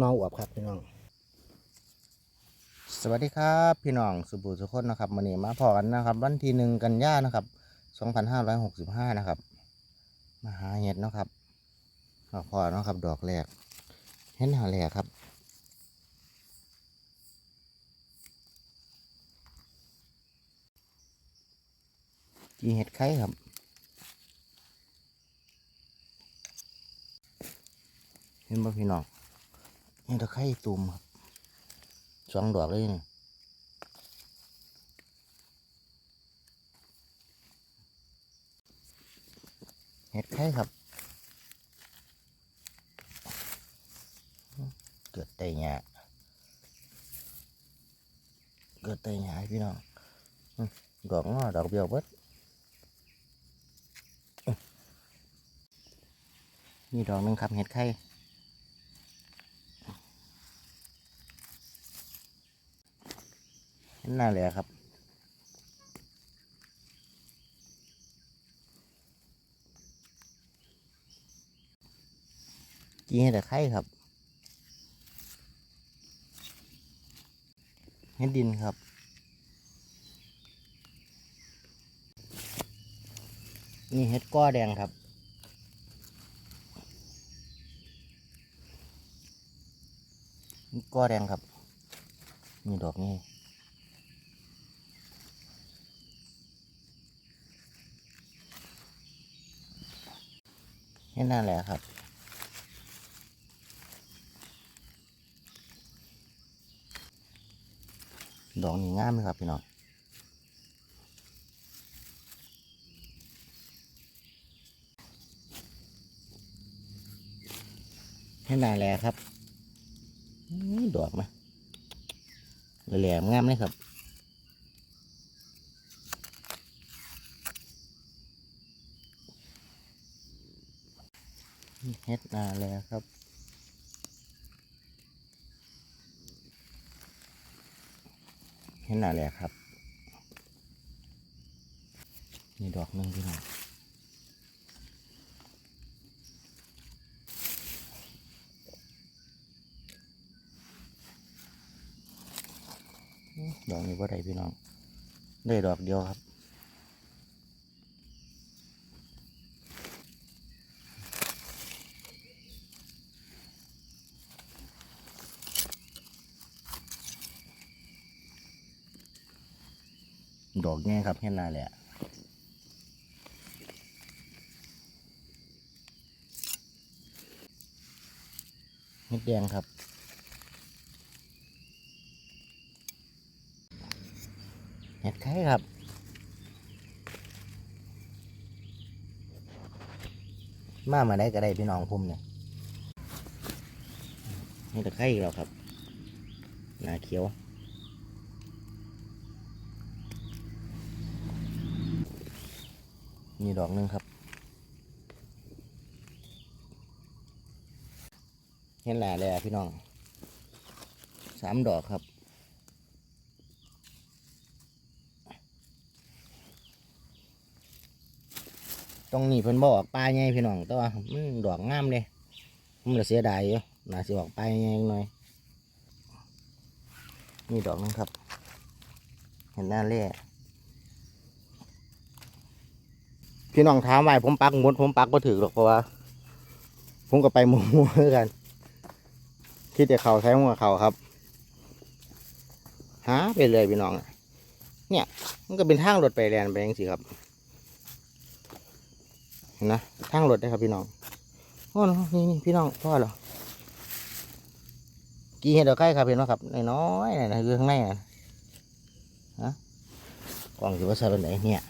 นออวบครับพี่น้อง สวัสดีครับพี่น้องสุบูสุคนนะครับวันนี้มาพอกันนะครับ วันที่หนึ่งกันยานะครับสองพันห้าร้อยหกสิบห้านะครับ มาหาเห็ดนะครับมาพอเนาะครับ ดอกแรกเห็ดหาแรกครับจีเห็ดไข่ครับเห็นบ่พี่น้อง เห็ดตะไคร่ตุ่มครับสองดอกเลยนี่เห็ดไข่ครับ เกิดไตหยาเกิดไตหยาพี่น้องดอกงอดอกเบี้ยวเบิดนี่ดอกนึงครับเห็ดไข่ นั่นแหละครับจีให้แต่ไข่ครับเฮ็ดดินครับนี่เฮ็ดก้อแดงครับนี่ก้อแดงครับ นี่ดอกนี่ แค่นั้นแหละครับ ดอกนี่งามไหมครับพี่น้องแค่นั้นแหละครับอื้อดอกมแหลมงามเลยครับ เฮ็ดนาแล้วครับเฮ็ดนาแล้วครับ นี่ดอกนึ่งพี่น้องอื้อดอกนี้ว่าไรพี่น้อง ได้ดอกเดียวครับ ดอกแง่ครับเห็นหนาเลยอะเม็ดแดงครับเห็ดไข่ครับมามาได้ก็ได้พี่น้องพุ่มเนี่ยเห็ดไข่อีกแล้วครับ นาเขียว มีดอกหนึงครับเห็นหลายเลยพี่น้องสามดอกครับ ตรงนี้เพิ่นบออกปลายไงพี่น้องต่ว่ามันดอกงามเลยมันจะเสียดายอยู่น่าสิออกปลายไงหน่อยนี่ดอกหนึงครับ เห็นหน้าเล่ พี่น้องถามว่าผมปักหมดผมปักก็ถือหรอกเพราะว่า ผมก็ไปมัวๆด้วกัน คิดแต่เขาใช้หัวเขาครับหาไปเลยพี่น้องเนี่ย มันก็เป็นทางรถไปแลนไปยังสิครับเห็นนะทางรถได้ครับพี่น้องโอ้นี่นี่พี่น้องพ่อเหรอกี่เห็ดดอกไก่ครับเห็นไหมครับน้อยๆนะคือข้างในนะฮะกล่องถือว่าใส่เป็นไหนเนี่ย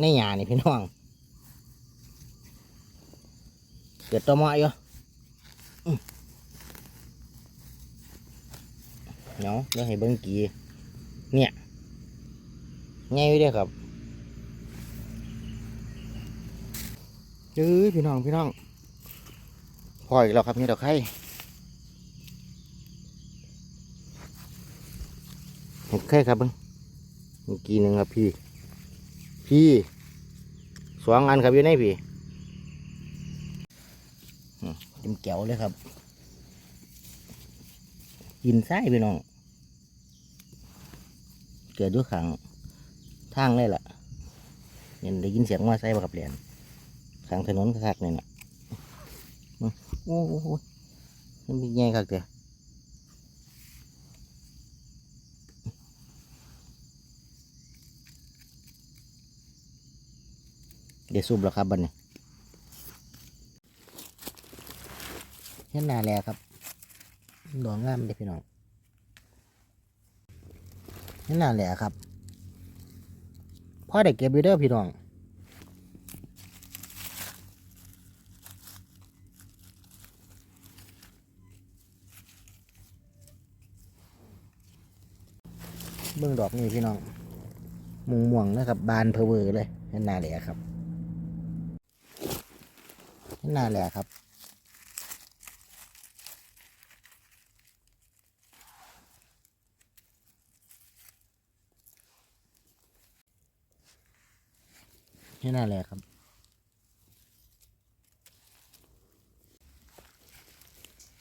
ในหยานี่พี่น้อง เกิดตัวมาอยู่อื้อเนาะเดี๋ยวให้เบิ้งกีเนี่ยง่ายไว้เด้ครับเอ้ยพี่น้องพี่น้องพออีกแล้วครับนี่ดอกไข่เห็ดไข่ครับเบิ้งเมื่อกี้หนึ่งครับพี่ พี่สองอันครับอยู่ในพี่ จิ้มแก้วเลยครับยินไส้พี่น้อง เกิดด้วยขังทางเลยล่ะเห็นได้ยินเสียงว่าไส้บ่กับเหรียญขังถนนคักๆนี่น่ะโอ้โหมันมีแง่คักเดียเดี๋ยวซุบแล้วครับบันนี้ เห็นหนาแลครับดอกงามเด็พี่น้องนี่น่าแหละครับพ่อได้เก็บอยู่เด้อพี่น้องเบื้องดอกนี่พี่น้องมุงม่วงนะครับ บานเพอเวอร์เลยนี่น่าแหละครับนี่น่าแหละครับ นี่น่าแหละครับ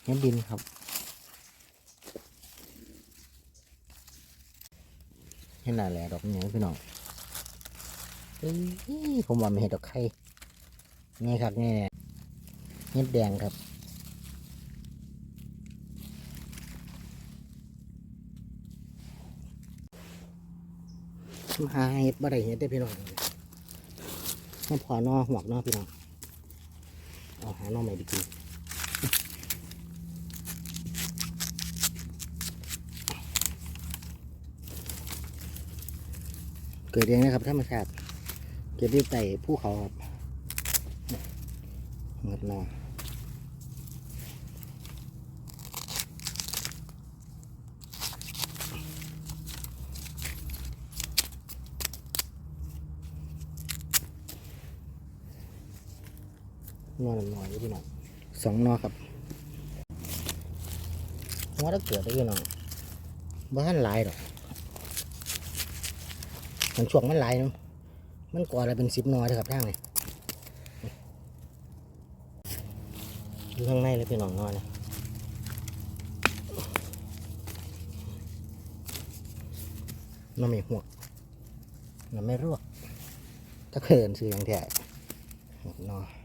เห็นดินครับเห็นน่าแหละดอกนี้ยพี่น้องผมว่าไม่เห็นดอกไข่นี่ครับนี่เนี่ยแดงครับหาเห็ดบ่ได้เห็ดได้พี่น้อง ไม่พอนอหวกนอพี่น้องเอาหานอใหม่ดีกินเกิดเองนะครับธรรมชาติเก็บที่ไต่ภูเขาครับเงิดนอ นอหน่อยๆพี่น้องสองหนอครับว่าถ้าเกิดได้พี่น้องบ้านหลายดอกมันช่วงมันหลายเนาะมันก่ออะไรเป็นสิบหนอเลยครับทางเลยอยู่ข้างในเลยพี่น้องนอนเลยน้ำไม่หัวกน้ำไม่รวกถ้าเขินซื้ออย่างแท้นอเ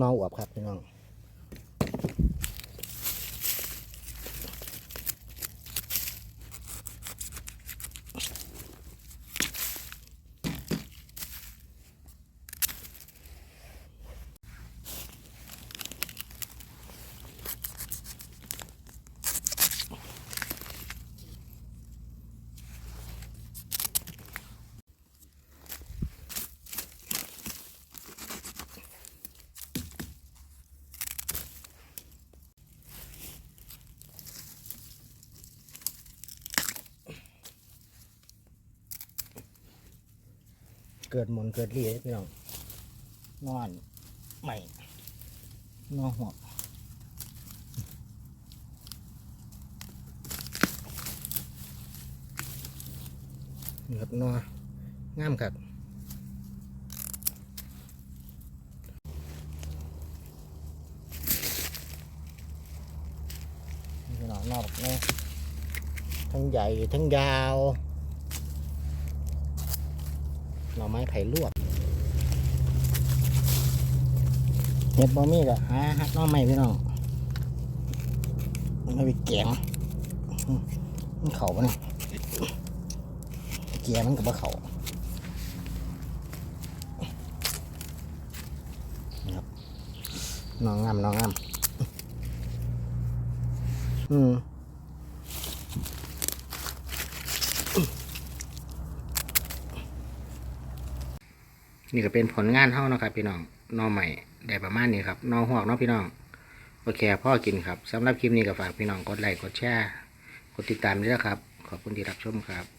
นาอวบครับพี่น้อง เกิดหมนเกิดเรียพี่น้องนอนใหม่นอหัวกนี่ครับนองามครับนี่พี่น้อนอแบบนี้ทั้งใหญ่ทั้งยาว หน่อ ไม้ไผ่ลวกเห็ดบะมี่ก็หาหักน่องไม้พี่น้องมันไปแกงมันเข่าปะเนี่ยเกียมันกับว่าเข่าครับน้องงามน้องงามอืม นี่ก็เป็นผลงานเท่านาะครับ พี่น้องนอใหม่ได้ประมาณนี้ครับนอหวกเนาะพี่น้องโอเคพ่อกินครับสำหรับคลิปนี้ก็ฝากพี่น้องกดไลค์กดแชร์กดติดตามด้วยนะครับ ขอบคุณที่รับชมครับ